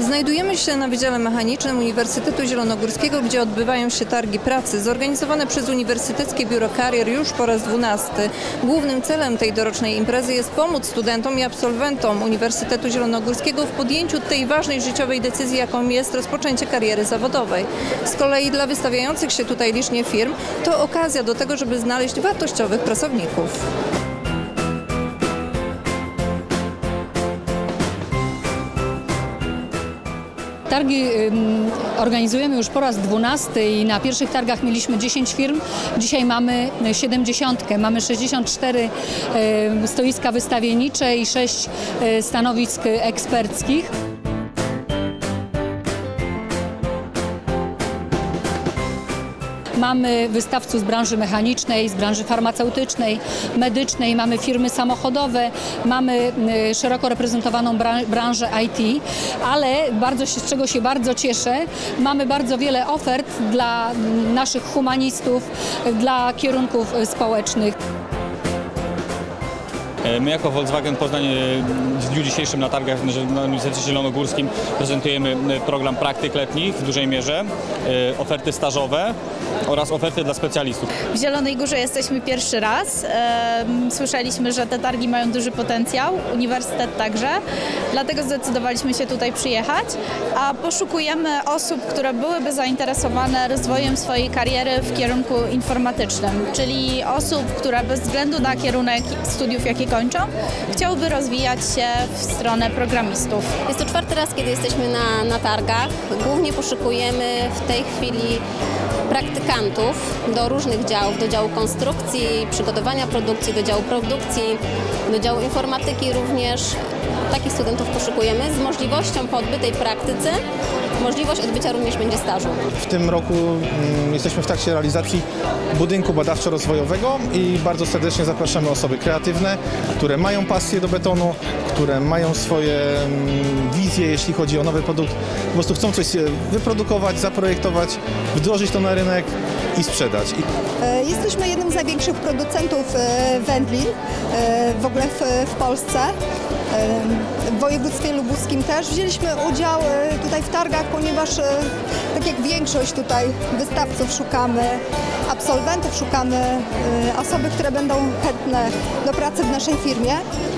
Znajdujemy się na Wydziale Mechanicznym Uniwersytetu Zielonogórskiego, gdzie odbywają się targi pracy zorganizowane przez Uniwersyteckie Biuro Karier już po raz dwunasty. Głównym celem tej dorocznej imprezy jest pomóc studentom i absolwentom Uniwersytetu Zielonogórskiego w podjęciu tej ważnej życiowej decyzji, jaką jest rozpoczęcie kariery zawodowej. Z kolei dla wystawiających się tutaj licznie firm to okazja do tego, żeby znaleźć wartościowych pracowników. Targi organizujemy już po raz 12 i na pierwszych targach mieliśmy 10 firm. Dzisiaj mamy 70. Mamy 64 y, stoiska wystawiennicze i 6 y, stanowisk eksperckich. Mamy wystawców z branży mechanicznej, z branży farmaceutycznej, medycznej, mamy firmy samochodowe, mamy y, szeroko reprezentowaną bran- branżę IT, ale bardzo się, z czego się bardzo cieszę, mamy bardzo wiele ofert dla naszych humanistów, dla kierunków y, społecznych. E, My jako Volkswagen Poznań e, w dniu dzisiejszym na targach na Uniwersytecie Zielonogórskim prezentujemy e, program praktyk letnich w dużej mierze, oferty stażowe oraz oferty dla specjalistów. W Zielonej Górze jesteśmy pierwszy raz. Słyszeliśmy, że te targi mają duży potencjał, uniwersytet także. Dlatego zdecydowaliśmy się tutaj przyjechać, a poszukujemy osób, które byłyby zainteresowane rozwojem swojej kariery w kierunku informatycznym, czyli osób, które bez względu na kierunek studiów, jakie kończą, chciałyby rozwijać się w stronę programistów. Jest to czwarty raz, kiedy jesteśmy na, na targach. Głównie poszukujemy w tej chwili praktykantów do różnych działów, do działu konstrukcji, przygotowania produkcji, do działu produkcji, do działu informatyki również. Takich studentów poszukujemy z możliwością po odbytej praktyce możliwość odbycia również będzie stażu. W tym roku mm, jesteśmy w trakcie realizacji budynku badawczo-rozwojowego i bardzo serdecznie zapraszamy osoby kreatywne, które mają pasję do betonu, które mają swoje mm, wizje, jeśli chodzi o nowy produkt. Po prostu chcą coś e, wyprodukować, zaprojektować, wdrożyć to na rynek i sprzedać. E, Jesteśmy jednym z największych producentów e, wędlin e, w ogóle w, Polsce. W województwie lubuskim też wzięliśmy udział tutaj w targach, ponieważ tak jak większość tutaj wystawców szukamy absolwentów, szukamy osoby, które będą chętne do pracy w naszej firmie.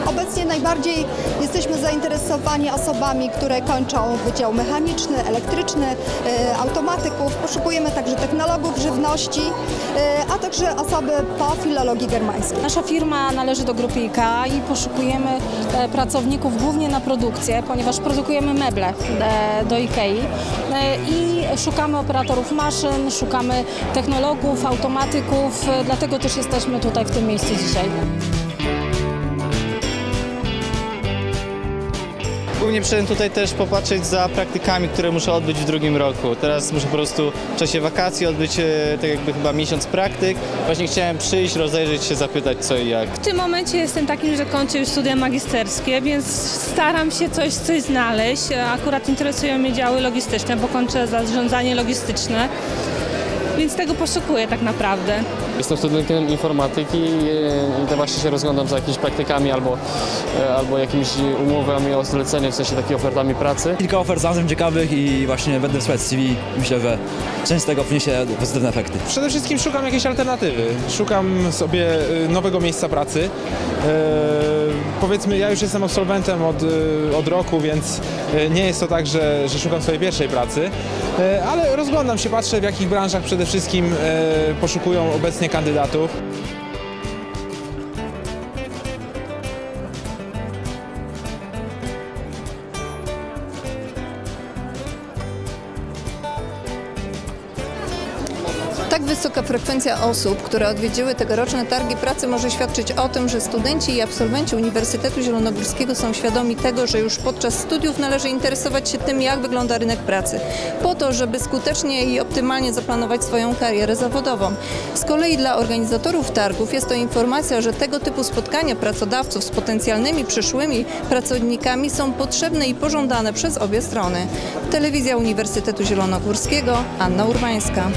Obecnie najbardziej jesteśmy zainteresowani osobami, które kończą Wydział Mechaniczny, Elektryczny, automatyków. Poszukujemy także technologów żywności, e, a także osoby po filologii germańskiej. Nasza firma należy do grupy IKEA i poszukujemy e, pracowników głównie na produkcję, ponieważ produkujemy meble e, do IKEA i szukamy operatorów maszyn, szukamy technologów, automatyków, dlatego też jesteśmy tutaj w tym miejscu dzisiaj. Głównie przyszedłem tutaj też popatrzeć za praktykami, które muszę odbyć w drugim roku. Teraz muszę po prostu w czasie wakacji odbyć e, tak jakby chyba miesiąc praktyk. Właśnie chciałem przyjść, rozejrzeć się, zapytać co i jak. W tym momencie jestem takim, że kończę już studia magisterskie, więc staram się coś, coś znaleźć. Akurat interesują mnie działy logistyczne, bo kończę zarządzanie logistyczne, więc tego poszukuję tak naprawdę. Jestem studentem informatyki i- właśnie się rozglądam za jakimiś praktykami albo, e, albo jakimiś umowami o zlecenie, w sensie takimi ofertami pracy. Kilka ofert znalazłem ciekawych i właśnie będę wysłać CV. Myślę, że część z tego przyniesie pozytywne efekty. Przede wszystkim szukam jakiejś alternatywy. Szukam sobie y, nowego miejsca pracy. E, powiedzmy, ja już jestem absolwentem od, y, od roku, więc y, nie jest to tak, że, że szukam swojej pierwszej pracy, E, ale rozglądam się, patrzę w jakich branżach przede wszystkim poszukują obecnie kandydatów. Wysoka frekwencja osób, które odwiedziły tegoroczne targi pracy może świadczyć o tym, że studenci i absolwenci Uniwersytetu Zielonogórskiego są świadomi tego, że już podczas studiów należy interesować się tym, jak wygląda rynek pracy, po to, żeby skutecznie i optymalnie zaplanować swoją karierę zawodową. Z kolei dla organizatorów targów jest to informacja, że tego typu spotkania pracodawców z potencjalnymi przyszłymi pracownikami są potrzebne i pożądane przez obie strony. Telewizja Uniwersytetu Zielonogórskiego, Anna Urbańska.